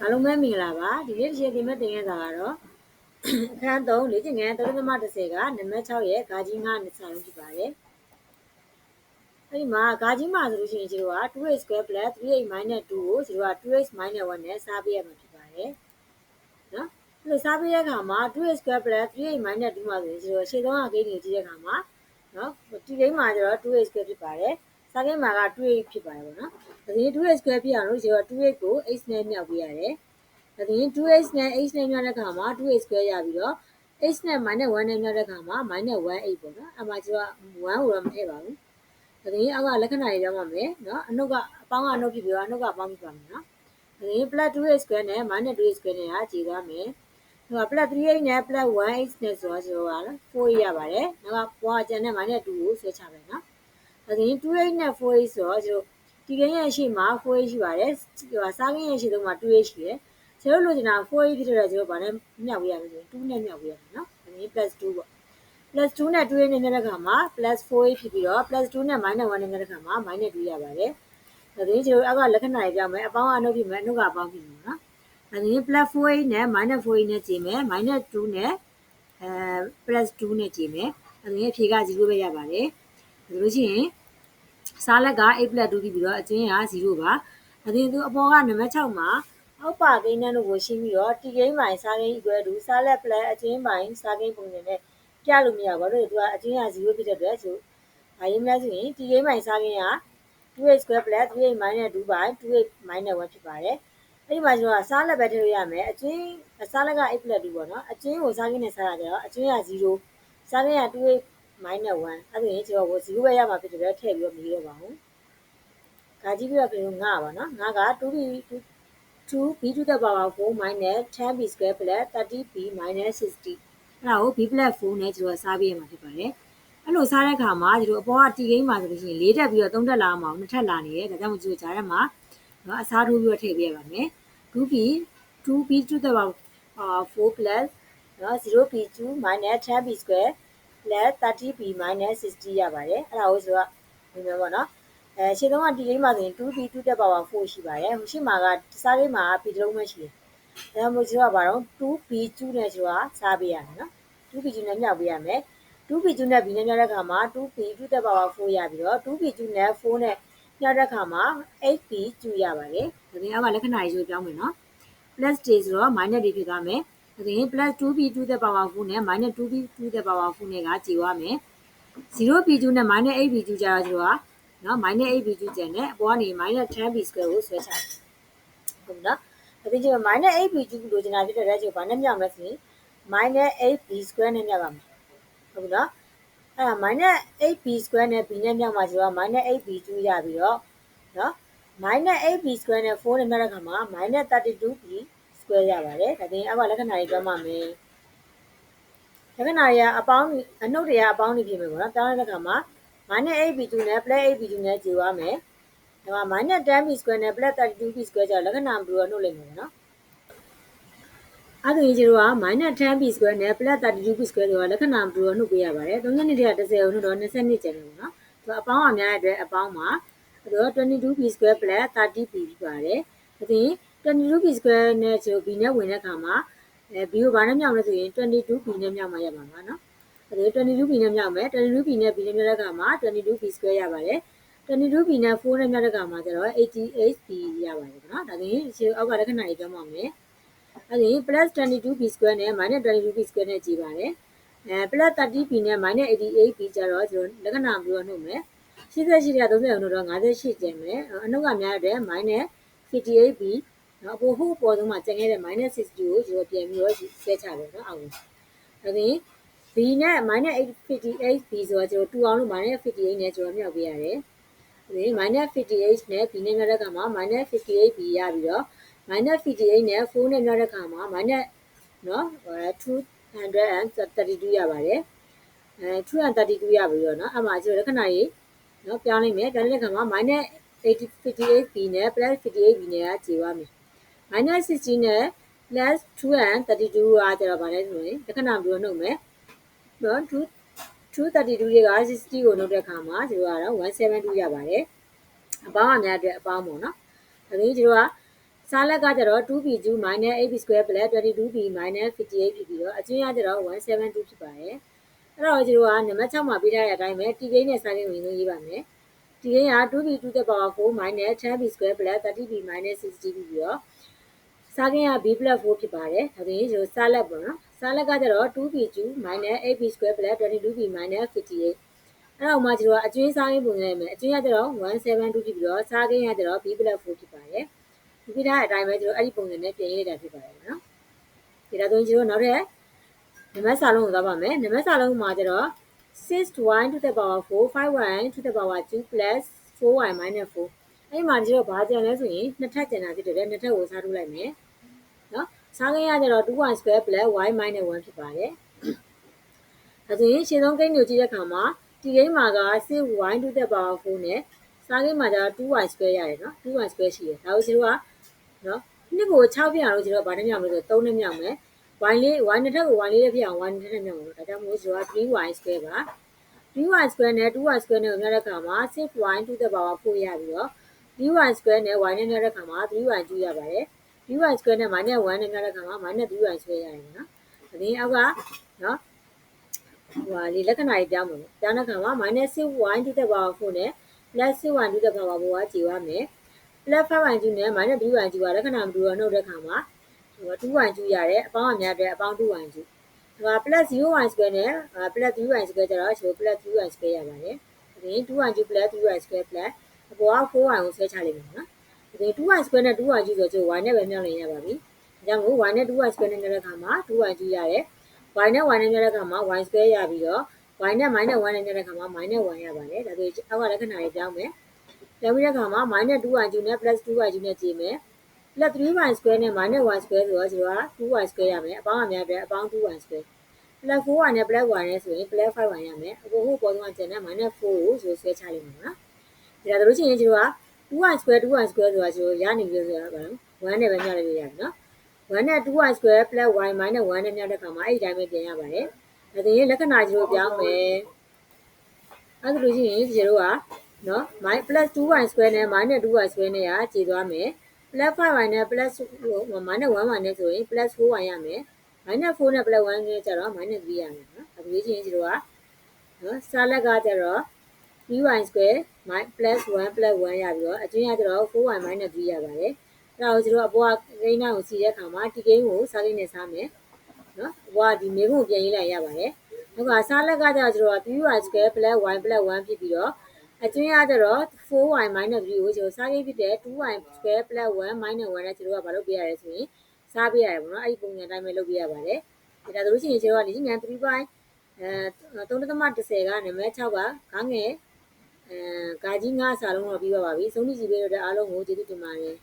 အားလုံးပဲမင်္ဂလာပါဒီနေ့တစ်ချက်ဒီမဲ့တင်ရတာကတော့အခန်း3လေ့ကျင့်ခန်း3.30ကနံပါတ်6ရဲ့ဂါကြီး9နှစ်စာလုံးဖြစ်ပါတယ်အဲ့ဒီမှာဂါကြီးမှာဆိုလို့ရှိရင်ကျတို့က 2a square plus 3a minus 2ကိုကျတို့က 2a minus 1နဲ့စားပေးရမှာဖြစ်ပါတယ်နော်အဲ့လိုစားပေးတဲ့အခါမှာ 2a square plus 3a minus 2မှာဆိုရင်ကျတို့ရှေ့ဆုံးကကိန်းကြီးကြည့်တဲ့အခါမှာနော်ဒီကိန်းမှာကျတော့ 2a square ဖြစ်ပါတယ် စားကိန်းမှာက 2a ဖြစ်ပါတယ်ပေါ့နော်ဒါဆိုရင် 2a square ဖြစ်အောင်လို့ကျတော့ 2a ကို x နဲ့မြောက်ပေးရတယ်ဒါဆိုရင် 2x နဲ့ h နဲ့မြောက်တဲ့အခါမှာ 2x square ရပြီးတော့ h နဲ့ minus 1နဲ့မြောက်တဲ့အခါမှာ minus 1 8 ပေါ့နော်အမှကျတော့1ကိုတော့မထည့်ပါဘူးဒါဆိုရင်အောက်ကလက္ခဏာတွေပြောပါမယ်နော်အနှုတ်ကအပေါင်းကအနှုတ်ဖြစ်ပြီးတော့အနှုတ်ကအပေါင်းဖြစ်ပါမယ်နော်ဒါဆိုရင် plus 2x square နဲ့ minus 2x square နဲ့ကခြေသွားမယ်ဟို plus 3h နဲ့ plus 1h နဲ့ဆိုတော့ကျတော့ 4h ရပါတယ်နောက်ကပွားကျန်တဲ့ minus 2ကိုဆွဲချမယ်နော် ဒါဆိုရင် 2h နဲ့ 4h ဆိုတော့ကျတော့ဒီကိန်းရဲ့ရှေ့မှာ 4h ရှိပါတယ်ဟိုစားကိန်းရဲ့ရှေ့သုံးမှာ 2h ရှိတယ်ကျွန်တော်လိုချင်တာ 4a ဖြစ်တဲ့ကျွန်တော်ဗာနဲ့မြောက်ပေးရမယ်ဆိုရင်2နဲ့မြောက်ပေးရမယ်နော်ဒါမျိုး plus 2ပေါ့ plus 2နဲ့2နဲ့မြောက်တဲ့ခါမှာ plus 4a ဖြစ်ပြီးတော့ plus 2နဲ့ minus 1နဲ့မြောက်တဲ့ခါမှာ minus 2ရပါတယ်ဒါဆိုရင်ကျွန်တော်အောက်ကလက္ခဏာတွေပြောင်းမယ်အပေါင်းအနှုတ်ဖြစ်မယ်အနှုတ်ကအပေါင်းဖြစ်မယ်နော်ဒါဆိုရင် plus 4a နဲ့ minus 4a နဲ့ကြည့်မယ် minus 2နဲ့အဲ plus 2နဲ့ကြည့်မယ်ဒါဆိုရင်အဖြေက0ပဲရပါတယ် ဒါဆိုလို့ရှိရင်စားလက်က8 plus 2ပြီးတော့အကျင်းက0ပါဒါဆိုရင်သူအပေါ်ကနံပါတ်6မှာအောက်ပါကိန်းနှန်းတို့ကိုရှင်းပြီးတော့တီကိန်းပိုင်းစားကိန်း equal to စားလက် plus အချင်းပိုင်းစားကိန်းပုံစံနဲ့ပြလို့မရပါဘူး။သူကအချင်းက0ဖြစ်တဲ့အတွက်ဆိုဘာရေးမလဲဆိုရင်တီကိန်းပိုင်းစားကိန်းက 2x square plus 3x minus 2 by 2x minus 1ဖြစ်ပါတယ်။အဲ့ဒီမှာကျွန်တော်ကစားလက်ပဲထည့်လို့ရမယ်။အချင်းစားလက်က8 plus 2ပေါ့နော်။အချင်းကိုစားကိန်းနဲ့စားတာကြတော့အချင်းက0စားကိန်းက 2x minus 1အဲ့ဒါရင်ကျွန်တော်0ပဲရမှာဖြစ်တဲ့အတွက်ထည့်ပြီးတော့မရေးတော့ပါဘူး။ဒါကြည့်ပြီးတော့ကျွန်တော်9ပါနော်9က 2b 2b to the power 4 minus 10b square plus 30b minus 60အဲ့ဒါကို b plus 4နဲ့ကျွန်တော်စားပေးရမှာဖြစ်ပါတယ်အဲ့လိုစားတဲ့အခါမှာဒီလိုအပေါ်ကတီကိန်းမှာဆိုလို့ရှိရင်၄တက်ပြီးတော့၃တက်လာအောင်နှစ်ထပ်လာနေတယ်ဒါကြောင့်မို့ကျွန်တော်ဂျားထဲမှာနော်အစားထိုးပြီးတော့ထည့်ပေးရပါမယ် 2b 2b to the power 4 plus နော် 0b 2 minus 10b square plus 30b minus 60ရပါတယ်အဲ့ဒါကိုဆိုတော့ဒီလိုပေါ့နော်အဲရှင်းတော့ဒီလေးမှာဆိုရင် 2p 2တက်ပါပါ4ရှိပါတယ်ဟိုရှိမှာကစားလေးမှာ p တစ်လုံးပဲရှိတယ်ဒါမှမဟုတ်ကျွန်တော်ကဘာတော့ 2p 2နဲ့ကျွန်တော်စားပေးရမယ်နော် 2p 2နဲ့မြောက်ပေးရမယ် 2p 2နဲ့ b နဲ့မြောက်တဲ့ခါမှာ 2p 2တက်ပါပါ4ရပြီးတော့ 2p 2နဲ့4နဲ့မြောက်တဲ့ခါမှာ 8p 2ရပါတယ်ဒါပြင်အောက်ကလက္ခဏာရေးပြောင်းမယ်နော် plus တွေဆိုတော့ minus တွေဖြစ်သွားမယ် ဒါပြင် plus 2p 2တက်ပါပါ4နဲ့ minus 2p 2တက်ပါပါ4နဲ့ကကြည်သွားမယ် 0p 2နဲ့ minus 8p 2ကြတော့ကျွန်တော်ကနော် minus 8b ကျကျန်နဲ့အပေါ်ကနေ minus 10b square ကိုဆွဲချတယ်ဟုတ်နော်ဒါပြင်ကျတော့ minus 8b ကျလို့ကျွန်တော်ဖြစ်တဲ့ကျတော့ဘာနဲ့မြောက်မလဲဆိုရင် minus 8b square နဲ့မြောက်ပါမယ်ဟုတ်နော်အဲ့ဒါ minus 8b square နဲ့ b နဲ့မြောက်မှာကျတော့ minus 8b ကျရပြီးတော့နော် minus 8b square နဲ့4နဲ့မြောက်တဲ့ခါမှာ minus 32b square ရပါတယ်ဒါပြင်အောက်ကလက္ခဏာတွေပြောမှမယ်လက္ခဏာတွေကအပေါင်းအနှုတ်တွေကအပေါင်းတွေဖြစ်မယ်ပေါ့နော်ပြောင်းတဲ့အခါမှာ minus 8b2 နဲ့ plus 8b2 နဲ့ကြည်သွားမယ်။ဒါမှ minus 10b square နဲ့ plus 32b square ကျတော့လက္ခဏာဘယ်လိုနှုတ်လိုက်မလဲနော်။အဲ့ဒါကြီးတို့က minus 10b square နဲ့ plus 32b square ဆိုတာလက္ခဏာဘယ်လိုနှုတ်ပေးရပါလဲ။3နှစ်တည်းက30ကိုနှုတ်တော့22ကျန်တယ်ပေါ့နော်။သူအပေါင်းအများတဲ့အတွက်အပေါင်းမှာအဲ့တော့ 22b square plus 30b ဖြစ်ပါတယ်။ဒါပြင် 22b square နဲ့ကျိုး b နဲ့ဝင်တဲ့အခါမှာအဲ b ကိုဘာနဲ့မြောက်လဲဆိုရင် 22b နဲ့မြောက်မှရမှာပါနော်။ဒါ 22b နဲ့မြောက်မယ် 22b နဲ့ b နဲ့မြောက်တဲ့အခါမှာ 22b square ရပါတယ် 22b နဲ့4နဲ့မြောက်တဲ့အခါမှာကျတော့ 88b ရပါတယ်နော်ဒါဆိုရင်ရှေ့အောက်ကလက္ခဏာတွေပြောမှမယ်အဲဒါရင် plus 22b square နဲ့ minus 22b square နဲ့ကြည်ပါတယ်အဲ plus 30b နဲ့ minus 88b ကျတော့ကျွန်တော်လက္ခဏာပြီးတော့နှုတ်မယ်88တဲ့30အောင်တော့58ကျန်မယ်အနှုတ်ကများတဲ့ minus 58b နော်အပေါ်ဟိုအပေါ်ဆုံးမှာကျန်ခဲ့တဲ့ minus 60ကိုကျွန်တော်ပြန်ပြီးတော့ဆဲချတယ်နော်အောက်ဒါဆိုရင် b နဲ့ -858 b ဆိုတော့ကျွန်တော်2အောင်လို့ -58 နဲ့ကျွန်တော်မြောက်ပေးရတယ်။ဒီ -58 နဲ့ b နဲ့မြောက်တဲ့အခါမှာ -58 b ရပြီးတော့ -58 နဲ့4နဲ့မြောက်တဲ့အခါမှာနော်232ရပါတယ်။အဲ232ရပြီးတော့နော်အမှကျွန်တော်လက္ခဏာကြီးနော်ပြောင်းလိုက်မယ်။ပြောင်းလိုက်တဲ့အခါမှာ -58 b နဲ့ +58 b နဲ့ကခြေသွားမယ်။ -60 နဲ့ plus 232ကကျတော့ဗာလဲဆိုရင်လက္ခဏာမျိုးနှုတ်မယ်။နော်2 232တွေက60ကိုနှုတ်တဲ့အခါမှာကျတို့ကတော့172ရပါတယ်အပေါင်းအများအတွက်အပေါင်းပေါ့နော်ဒါဆိုရင်ကျတို့ကစားလက်ကကျတော့ 2p2 8p square plus 22p 58ဖြစ်ပြီးတော့အကျွင်းရကျတော့172ဖြစ်ပါတယ်အဲ့တော့ကျွန်တော်ကနံပါတ်6မှာပေးထားတဲ့အတိုင်းပဲ t ကိန်းနဲ့စားကိန်းဝင်ဆုံးရေးပါမယ် t ကိန်းက 2p 2 the power 4 10p square plus 30p 60p ပြီးတော့ စားကိန်းက b plus 4ဖြစ်ပါတယ်ဒါဆိုရင်ကျွန်တော်စားလက်ပေါ့နော်စားလက်ကကျတော့ 2p2 8p square plus 22p 58အဲ့တော့မှကျွန်တော်ကအကျွင်းစားကိန်းပုံစံနဲ့အကျွင်းရကျတော့172ဖြစ်ပြီးတော့စားကိန်းရကျတော့ b plus 4ဖြစ်ပါတယ်ဒီပြထားတဲ့အတိုင်းပဲကျွန်တော်အဲ့ဒီပုံစံနဲ့ပြင်ရေးလိုက်တာဖြစ်ပါတယ်နော်ဒီဒါဆိုရင်ကျွန်တော်နောက်ထပ်နံပါတ်စာလုံးကိုသွားပါမယ်နံပါတ်စာလုံးမှာကျတော့ 6y to the power 4 5y to the power 2 plus 4y minus 4အဲ့ဒီမှာကျတော့ဘာကြံလဲဆိုရင်နှစ်ထပ်ကြံတာဖြစ်တယ်နှစ်ထပ်ကိုစားထုတ်လိုက်မယ်နော် စားကိန်းရကျတော့ 2y square plus y minus 1ဖြစ်ပါတယ်ဒါဆိုရင်ရှင်းဆုံးကိန်းကိုကြည့်တဲ့အခါမှာဒီကိန်းမှာက 6y to the power 4နဲ့စားကိန်းမှာကျတော့ 2y square ရတယ်နော် 2y square ရှိတယ်ဒါကိုကျွန်တော်ကနော်နှစ်ကို6ပြအောင်ကျွန်တော်ဗာနဲ့မြောက်မယ်ဆို3နဲ့မြောက်မယ် y လေး y နှစ်ထပ်ကို y လေးနဲ့ပြအောင် y နှစ်ထပ်နဲ့မြောက်မယ်ဒါကြောင့်မို့ကျွန်တော်က 3y square ပါ 3y square နဲ့ 2y square နဲ့ကိုမြောက်တဲ့အခါမှာ 6y to the power 4ရပြီးတော့ 3y square နဲ့ y နဲ့မြောက်တဲ့အခါမှာ 3y ကျူရပါတယ် 3y square နဲ့ minus 1နဲ့မြောက်တဲ့အခါမှာ minus 3y square ရတယ်နော်ဒါပြင်အောက်ကနော်ဟိုဟာလေးလက္ခဏာကြီးပြောင်းမယ်ပြောင်းတဲ့အခါမှာ minus 6y to the power 4နဲ့ plus 6y to the power 4ကကြည်ရမယ် plus 5y ကျူနဲ့ minus 3y ကျူကလက္ခဏာမတူတော့နှုတ်တဲ့အခါမှာဟို 2y ကျူရတယ်အပေါင်းအများတဲ့အပေါင်း 2y ကျူဒါ plus 0y square နဲ့ plus 3y square ကျတော့ဆို plus 3y square ရပါတယ်ဒါပြင် 2y ကျူ plus 3y square plus အပေါ်က 4y ကိုဆွဲချလိုက်မယ်နော် ဒါပြင် 2y square နဲ့ 2y ကျူဆိုကျို y နဲ့ပဲမြောက်နေရပါပြီဒါကြောင့်မို့ y နဲ့ 2y square နဲ့မြောက်တဲ့အခါမှာ 2y ကျူရတယ် y နဲ့ y နဲ့မြောက်တဲ့အခါမှာ y square ရပြီးတော့ y နဲ့ minus 1နဲ့မြောက်တဲ့အခါမှာ minus 1ရပါတယ်ဒါဆိုအောက်ကလက္ခဏာတွေပြောင်းမယ်ပြောင်းပြီးတဲ့အခါမှာ minus 2y ကျူနဲ့ plus 2y ကျူနဲ့ကြည့်မယ် plus 3y square နဲ့ minus y square ဆိုတော့ကျွန်တော်က 2y square ရမယ်အပေါင်းအများပဲအပေါင်း 2y square plus 4y နဲ့ plus y နဲ့ဆိုရင် plus 5y ရမယ်အခုဟိုပေါ်ဆုံးကကျန်တဲ့ minus 4ကိုဆိုဆွဲချလိုက်မှာနော်ဒါဆိုလို့ရှိရင်ကျွန်တော်က 2y square 2y square ဆိုတာကျွန်တော်ရနေပြီဆိုတာဘာလဲ1နဲ့ပဲညှပ်လိုက်လို့ရတယ်နော်1နဲ့ 2y square plus y minus 1နဲ့ညှပ်တဲ့အခါမှာအဲ့ဒီတိုင်းပဲပြင်ရပါတယ်ဒါဆိုရင်လက္ခဏာကျွန်တော်ပြောင်းမယ်အဲ့ဒါလို့ရှိရင်ကျွန်တော်ကနော် my plus 2y square နဲ့ minus 2y square နဲ့ကခြေသွားမယ် plus 5y နဲ့ plus minus 1y နဲ့ဆိုရင် plus 4y ရမယ် minus 4နဲ့ plus 1နဲ့ကျတော့ minus 3ရမယ်နော်အခုရေးချင်းကျွန်တော်ကနော်စာလက်ကကျတော့ 3y square plus 1 plus 1ရပြီးတော့အကျွင်းရကျတော့ 4y minus 3ရပါတယ်အဲ့ဒါကိုကျွန်တော်အပေါ်ကကိန်းနာကိုစီတဲ့အခါမှာဒီကိန်းကိုစာကိန်းနဲ့စားမယ်နော်အပေါ်ကဒီမေခွန်းပြန်ရေးလိုက်ရပါတယ်နောက်ကစားလက်ကကျတော့ကျွန်တော် 3y square plus y plus 1ဖြစ်ပြီးတော့အကျွင်းရကျတော့ 4y minus 3ကိုကျွန်တော်စားကိန်းဖြစ်တဲ့ 2y square plus 1 minus 1နဲ့ကျွန်တော်ကဘာလုပ်ပေးရလဲဆိုရင်စားပေးရတယ်ပေါ့နော်အဲ့ဒီပုံစံအတိုင်းပဲလုပ်ပေးရပါတယ်ဒါဆိုလို့ရှိရင်ကျွန်တော်ကလေ့ကျင့်ခန်း3 by အဲ3.10ကနံပါတ်6ကခေါင်းငယ် အဲဂါကြီး9စာလုံးတော့ပြီးပါပါပြီဆုံးဖြတ်ကြည့်ပေးတော့တဲ့အားလုံးကိုကျေးဇူးတင်ပါတယ်